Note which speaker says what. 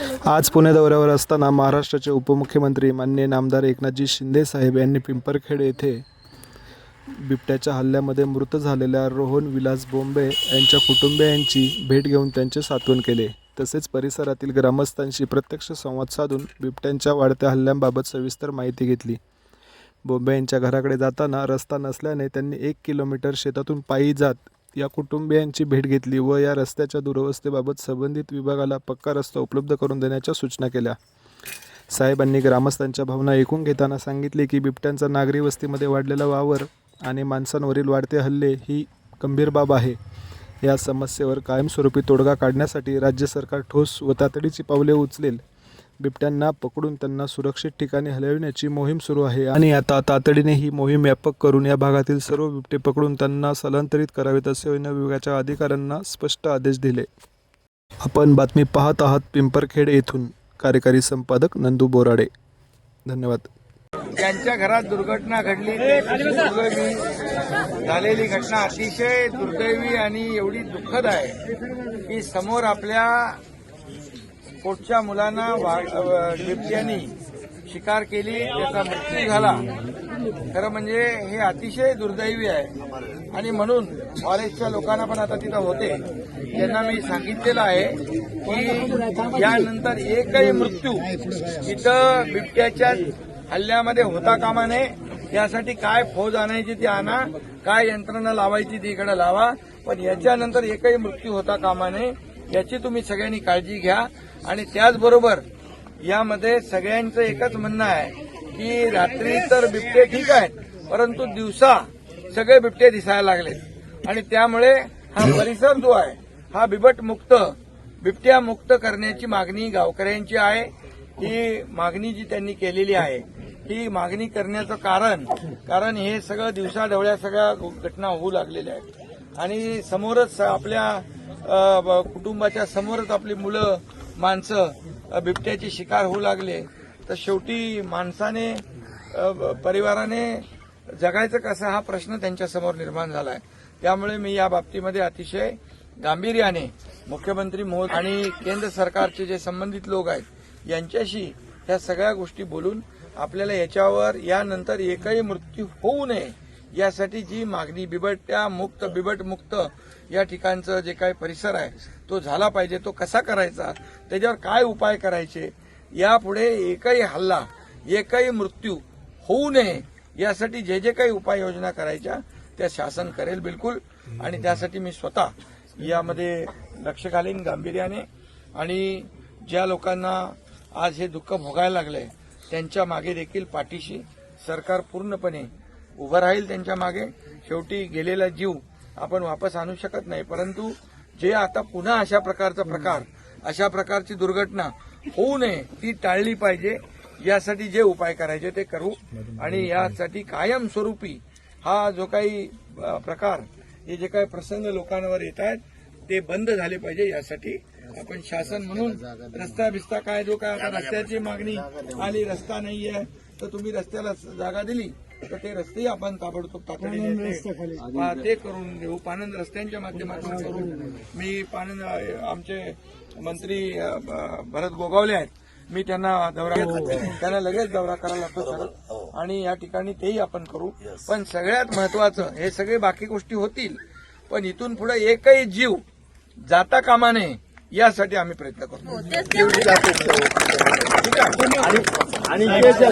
Speaker 1: आज पुणे दौऱ्यावर असताना महाराष्ट्राचे उपमुख्यमंत्री माननीय नामदार एकनाथजी शिंदे साहेब यांनी पिंपरखेड येथे बिबट्याच्या हल्ल्यामध्ये मृत झालेल्या रोहन विलास बोंबे यांच्या कुटुंबियांची भेट घेऊन त्यांचे सांत्वन केले. तसेच परिसरातील ग्रामस्थांशी प्रत्यक्ष संवाद साधून बिबट्यांच्या वाढत्या हल्ल्यांबाबत सविस्तर माहिती घेतली. बोंबे यांच्या घराकडे जाताना रस्ता नसल्याने त्यांनी एक किलोमीटर शेतातून पायी जात या कुटुंबियांची भेट घेतली व या रस्त्याच्या दुरवस्थेबाबत संबंधित विभागाला पक्का रस्ता उपलब्ध करून देण्याच्या सूचना केल्या. साहेबांनी ग्रामस्थांच्या भावना ऐकून घेताना सांगितले की बिबट्यांचा नागरी वस्तीमध्ये वाढलेला वावर आणि माणसांवरील वाढते हल्ले ही गंभीर बाब आहे. या समस्येवर कायमस्वरूपी तोडगा काढण्यासाठी राज्य सरकार ठोस व तातडीची पावले उचलेल. बिबट्यांना पकडून त्यांना सुरक्षित ठिकाणी हलविण्याची मोहीम सुरू आहे. आणि आता तातडीने ही मोहीम व्यापक करून या भागातील सर्व बिबटे पकडून त्यांना स्थलांतरित करावेत असे वन विभागाच्या अधिकाऱ्यांना स्पष्ट आदेश दिले. आपण बातमी पाहत आहात पिंपरखेड येथून. कार्यकारी संपादक नंदू बोराडे. धन्यवाद.
Speaker 2: ज्यांच्या घरात दुर्घटना घडली. दुर्दैवी झालेली घटना अतिशय दुर्दैवी आणि एवढी दुःखद आहे की समोर आपल्या पोटच्या मुलांना वा- बिबट्यानी शिकार केली त्याचा मृत्यू झाला. खरं म्हणजे हे अतिशय दुर्दैवी आहे. आणि म्हणून फॉरेस्टच्या लोकांना पण आता तिथं होते. त्यांना मी सांगितलेलं आहे की यानंतर एकही मृत्यू तिथं बिबट्याच्या हल्ल्यामध्ये होता कामा नये. यासाठी काय फौज आणायची ती आणा काय यंत्रणा लावायची ती इकडे लावा. पण याच्यानंतर एकही मृत्यू होता कामा नये याची तुम्ही सगळ्यांनी काळजी घ्या. आणि त्याचबरोबर यामध्ये सगळ्यांचं एकच म्हणणं आहे की रात्री तर बिबटे ठीक आहेत परंतु दिवसा सगळे बिबटे दिसायला लागलेत आणि त्यामुळे हा परिसर जो आहे हा बिबट मुक्त बिबट्या मुक्त करण्याची मागणी गावकऱ्यांची आहे. ही मागणी जी त्यांनी केलेली आहे ही मागणी करण्याचं कारण कारण हे सगळं दिवसाढवळ्या सगळ्या घटना होऊ लागलेल्या आहेत. आणि समोरच आपल्या ब- कुटुंबाच्या समोरच आपली मुलं माणसं बिबट्याचे शिकार होऊ लागले तर शेवटी माणसाने परिवाराने जगायचं कसं हा प्रश्न त्यांच्यासमोर निर्माण झाला आहे त्यामुळे मी या बाबतीमध्ये अतिशय गांभीर्याने मुख्यमंत्री मोदी आणि केंद्र सरकारचे जे संबंधित लोक आहेत यांच्याशी ह्या सगळ्या गोष्टी बोलून आपल्याला याच्यावर यानंतर एकही मृत्यू होऊ नये यासाठी जी मागणी बिबट्या मुक्त बिबट मुक्त या ठिकाणचं जे काही परिसर आहे तो झाला पाहिजे तो कसा करायचा त्याच्यावर काय उपाय करायचे यापुढे एकही हल्ला एकही मृत्यू होऊ नये यासाठी जे जे काही उपाययोजना करायच्या त्या शासन करेल बिलकुल. आणि त्यासाठी मी स्वतः यामध्ये लक्ष घालीन गांभीर्याने. आणि ज्या लोकांना आज हे दुःख भोगायला लागलंय त्यांच्या मागे देखील पाठीशी सरकार पूर्णपणे उभं राहील त्यांच्या मागे शेवटी गेलेला जीव आपण वापस आणू शकत नाही. परंतु जे आता पुन्हा अशा प्रकारचा प्रकार अशा प्रकारची दुर्घटना होऊ नये ती टाळली पाहिजे. यासाठी जे उपाय करायचे ते करू. आणि यासाठी कायमस्वरूपी हा जो काही प्रकार हे जे काही प्रसंग लोकांवर येत आहेत ते बंद झाले पाहिजे. यासाठी आपण शासन म्हणून रस्ता बिस्ता काय जो काय आता रस्त्याची मागणी आली रस्ता नाहीये तर तुम्ही रस्त्याला जागा दिली तर ते रस्तेही आपण ताबडतोब तातडीने ते- हा, ते करून घेऊ. पानंद रस्त्यांच्या माध्यमातून करू मी पानंद आमचे मंत्री भरत गोगावले आहेत. मी त्यांना दौरा त्यांना लगेच दौरा करायला लागतो सर आणि या ठिकाणी तेही आपण करू. पण सगळ्यात महत्वाचं हे सगळे बाकी गोष्टी होतील. पण इथून पुढे एकही जीव जाता कामा नये यासाठी आम्ही प्रयत्न करतो. ठीक आहे.